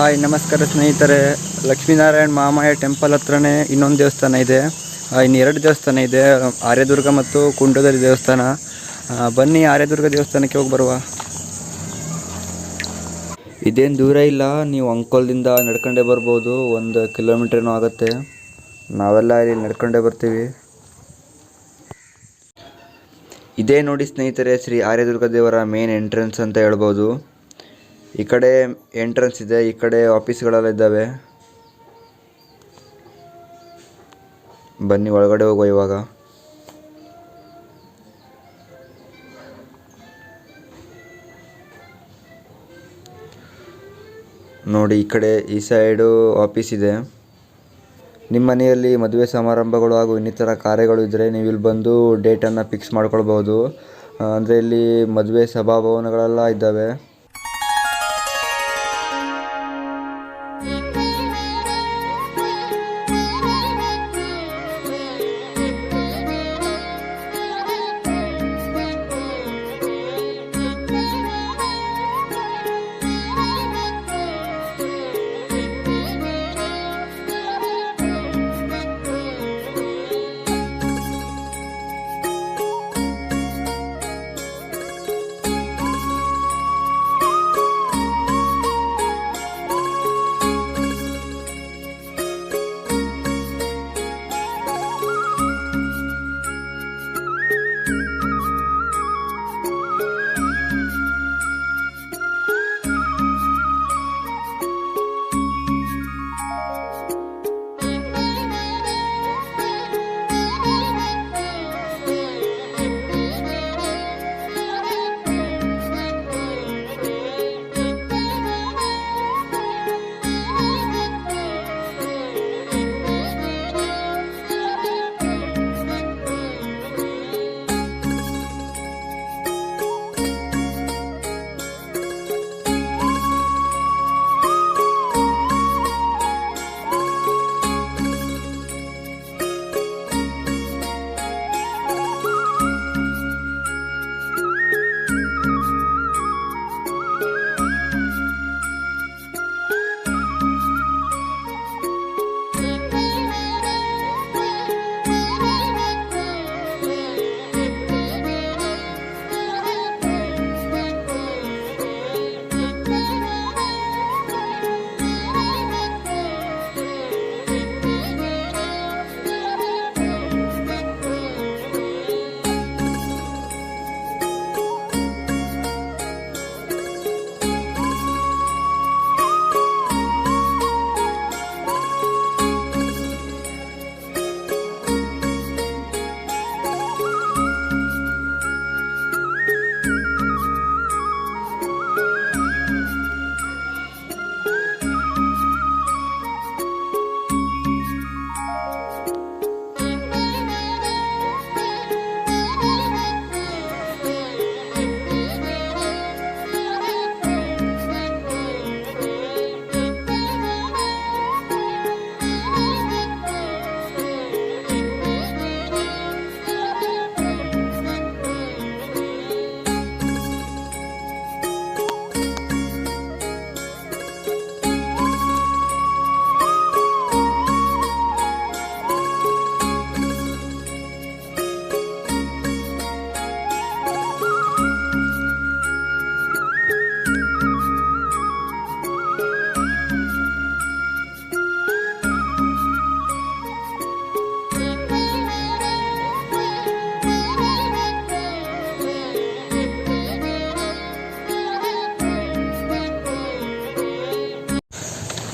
Hi, ನಮಸ್ಕಾರ ಸ್ನೇಹಿತರೆ. Lakshminarayana ಮಾಮಾಯ temple ಹತ್ರನೇ ಇನ್ನೊಂದು ದೇವಸ್ಥಾನ ಇದೆ. ಇನ್ನು ಎರಡು ದೇವಸ್ಥಾನ ಇದೆ. ಆರ್ಯದುರ್ಗ ಮತ್ತು ಕುಂಡದಲ್ಲಿ ದೇವಸ್ಥಾನ. ಬನ್ನಿ ಆರ್ಯದುರ್ಗ ದೇವಸ್ಥಾನಕ್ಕೆ ಹೋಗಿ ಬರುವ. ಇದೇನು ದೂರ ಇಲ್ಲ. ನೀವು ಅಂಕೋಲದಿಂದ ನಡ್ಕೊಂಡೇ ಬರ್ಬೋದು. ಒಂದು ಕಿಲೋಮೀಟ್ರೇನೂ ಆಗುತ್ತೆ. ನಾವೆಲ್ಲ ಇಲ್ಲಿ ನಡ್ಕೊಂಡೇ ಬರ್ತೀವಿ. ಇದೇ ನೋಡಿ ಸ್ನೇಹಿತರೆ, ಶ್ರೀ ಆರ್ಯದುರ್ಗ ದೇವರ ಮೇನ್ ಎಂಟ್ರೆನ್ಸ್ ಅಂತ ಹೇಳ್ಬೋದು. ಈ ಕಡೆ ಎಂಟ್ರೆನ್ಸ್ ಇದೆ, ಈ ಕಡೆ ಆಫೀಸ್ಗಳೆಲ್ಲ ಇದ್ದಾವೆ. ಬನ್ನಿ, ಒಳಗಡೆ ಹೋಗುವ ಇವಾಗ. ನೋಡಿ, ಈ ಕಡೆ ಈ ಸೈಡು ಆಫೀಸ್ ಇದೆ. ನಿಮ್ಮ ಮನೆಯಲ್ಲಿ ಮದುವೆ ಸಮಾರಂಭಗಳು ಹಾಗೂ ಇನ್ನಿತರ ಕಾರ್ಯಗಳು ಇದ್ದರೆ ನೀವು ಇಲ್ಲಿ ಬಂದು ಡೇಟನ್ನು ಫಿಕ್ಸ್ ಮಾಡ್ಕೊಳ್ಬೋದು ಅಂದರೆ ಇಲ್ಲಿ ಮದುವೆ ಸಭಾಭವನಗಳೆಲ್ಲ ಇದ್ದಾವೆ.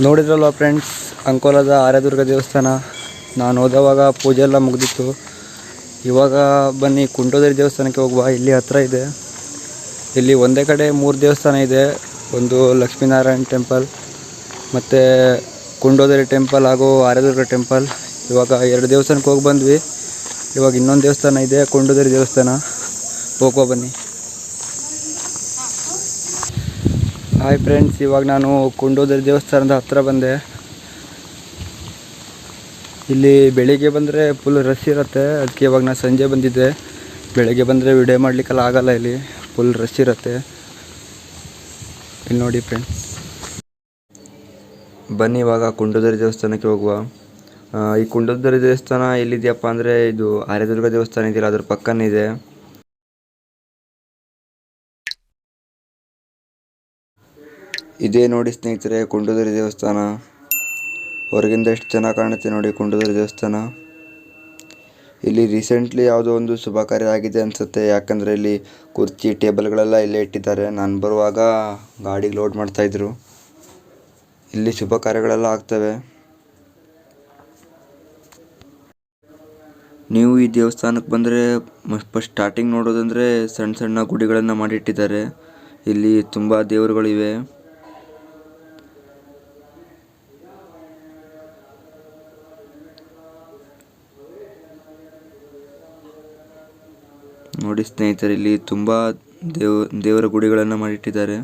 ನೋಡಿದ್ರಲ್ವ ಫ್ರೆಂಡ್ಸ್ ಅಂಕೋಲದ ಆರ್ಯದುರ್ಗ ದೇವಸ್ಥಾನ. ನಾನು ಹೋದವಾಗ ಪೂಜೆ ಎಲ್ಲ ಮುಗಿದಿತ್ತು. ಇವಾಗ ಬನ್ನಿ, ಕುಂಟೋದರಿ ದೇವಸ್ಥಾನಕ್ಕೆ ಹೋಗುವ. ಇಲ್ಲಿ ಹತ್ರ ಇದೆ. ಇಲ್ಲಿ ಒಂದೇ ಕಡೆ ಮೂರು ದೇವಸ್ಥಾನ ಇದೆ. ಒಂದು ಲಕ್ಷ್ಮೀನಾರಾಯಣ ಟೆಂಪಲ್ ಮತ್ತು ಕುಂಡೋದರಿ ಟೆಂಪಲ್ ಹಾಗೂ ಆರ್ಯದುರ್ಗ ಟೆಂಪಲ್ ಇವಾಗ ಎರಡು ದೇವಸ್ಥಾನಕ್ಕೆ ಹೋಗಿ ಬಂದ್ವಿ. ಇವಾಗ ಇನ್ನೊಂದು ದೇವಸ್ಥಾನ ಇದೆ ಕುಂಡೋದರಿ ದೇವಸ್ಥಾನ. ಹೋಗುವ ಬನ್ನಿ. ಹಾಯ್ ಫ್ರೆಂಡ್ಸ್ ಇವಾಗ ನಾನು ಕುಂಡೋದರಿ ದೇವಸ್ಥಾನದ ಹತ್ರ ಬಂದೆ. ಇಲ್ಲಿ ಬೆಳಿಗ್ಗೆ ಬಂದರೆ ಫುಲ್ ರಶ್ ಇರುತ್ತೆ. ಅದಕ್ಕೆ ಇವಾಗ ನಾನು ಸಂಜೆ ಬಂದಿದ್ದೆ. ಬೆಳಗ್ಗೆ ಬಂದರೆ ವಿಡಿಯೋ ಮಾಡಲಿಕ್ಕೆಲ್ಲ ಆಗಲ್ಲ ಇಲ್ಲಿ. ಫುಲ್ ರಶ್ ಇರುತ್ತೆ. ಇಲ್ಲಿ ನೋಡಿ ಫ್ರೆಂಡ್ಸ್ ಬನ್ನಿ ಇವಾಗ ಕುಂಡೋದರಿ ದೇವಸ್ಥಾನಕ್ಕೆ ಹೋಗುವ. ಈ ಕುಂಡೋದರಿ ದೇವಸ್ಥಾನ ಎಲ್ಲಿದೆಯಪ್ಪ ಅಂದರೆ ಇದು ಆರ್ಯದುರ್ಗ ದೇವಸ್ಥಾನ ಇದೆಯಲ್ಲ, ಅದ್ರ ಪಕ್ಕನೇ ಇದೆ. ಇದೇ ನೋಡಿ ಸ್ನೇಹಿತರೆ, ಕುಂಡೋದರಿ ದೇವಸ್ಥಾನ. ಹೊರಗಿಂದ ಎಷ್ಟು ಚೆನ್ನಾಗಿ ಕಾಣುತ್ತೆ ನೋಡಿ ಕುಂಡೋದರಿ ದೇವಸ್ಥಾನ. ಇಲ್ಲಿ ರೀಸೆಂಟ್ಲಿ ಯಾವುದೋ ಒಂದು ಶುಭ ಕಾರ್ಯ ಆಗಿದೆ ಅನಿಸುತ್ತೆ. ಯಾಕಂದರೆ ಇಲ್ಲಿ ಕುರ್ಚಿ ಟೇಬಲ್ಗಳೆಲ್ಲ ಇಲ್ಲೇ ಇಟ್ಟಿದ್ದಾರೆ. ನಾನು ಬರುವಾಗ ಗಾಡಿಗೆ ಲೋಡ್ ಮಾಡ್ತಾಯಿದ್ರು ಇಲ್ಲಿ ಶುಭ ಕಾರ್ಯಗಳೆಲ್ಲ ಆಗ್ತವೆ. ನೀವು ಈ ದೇವಸ್ಥಾನಕ್ಕೆ ಬಂದರೆ ಫಸ್ಟ್ ಸ್ಟಾರ್ಟಿಂಗ್ ನೋಡೋದಂದರೆ ಸಣ್ಣ ಸಣ್ಣ ಗುಡಿಗಳನ್ನು ಮಾಡಿಟ್ಟಿದ್ದಾರೆ. ಇಲ್ಲಿ ತುಂಬ ದೇವರುಗಳಿವೆ. ನೋಡಿ ಸ್ನೇಹಿತರೆ ಇಲ್ಲಿ ತುಂಬಾ ದೇವ್ ದೇವರ ಗುಡಿಗಳನ್ನು ಮಾಡಿಟ್ಟಿದ್ದಾರೆ.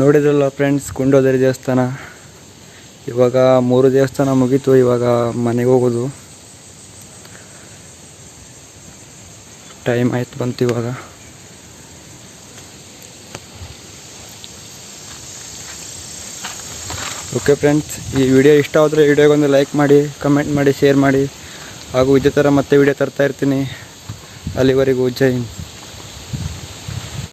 ನೋಡಿದ್ರಲ್ಲ ಫ್ರೆಂಡ್ಸ್ ಕುಂಡೋದರಿ ದೇವಸ್ಥಾನ. ಇವಾಗ ಮೂರು ದೇವಸ್ಥಾನ ಮುಗೀತು, ಇವಾಗ ಮನೆಗೆ ಹೋಗೋದು. ಟೈಮ್ ಆಯ್ತು ಬಂತು ಇವಾಗ. ಓಕೆ ಫ್ರೆಂಡ್ಸ್ ಈ ವಿಡಿಯೋ ಇಷ್ಟ ಆದರೆ ವಿಡಿಯೋಗೊಂದು ಲೈಕ್ ಮಾಡಿ ಕಮೆಂಟ್ ಮಾಡಿ ಶೇರ್ ಮಾಡಿ. ಹಾಗೂ ಇದೇ ಥರ ಮತ್ತೆ ವಿಡಿಯೋ ತರ್ತಾ ಇರ್ತೀನಿ. ಅಲ್ಲಿವರೆಗೂ ಜೈ ಹಿಂದ್.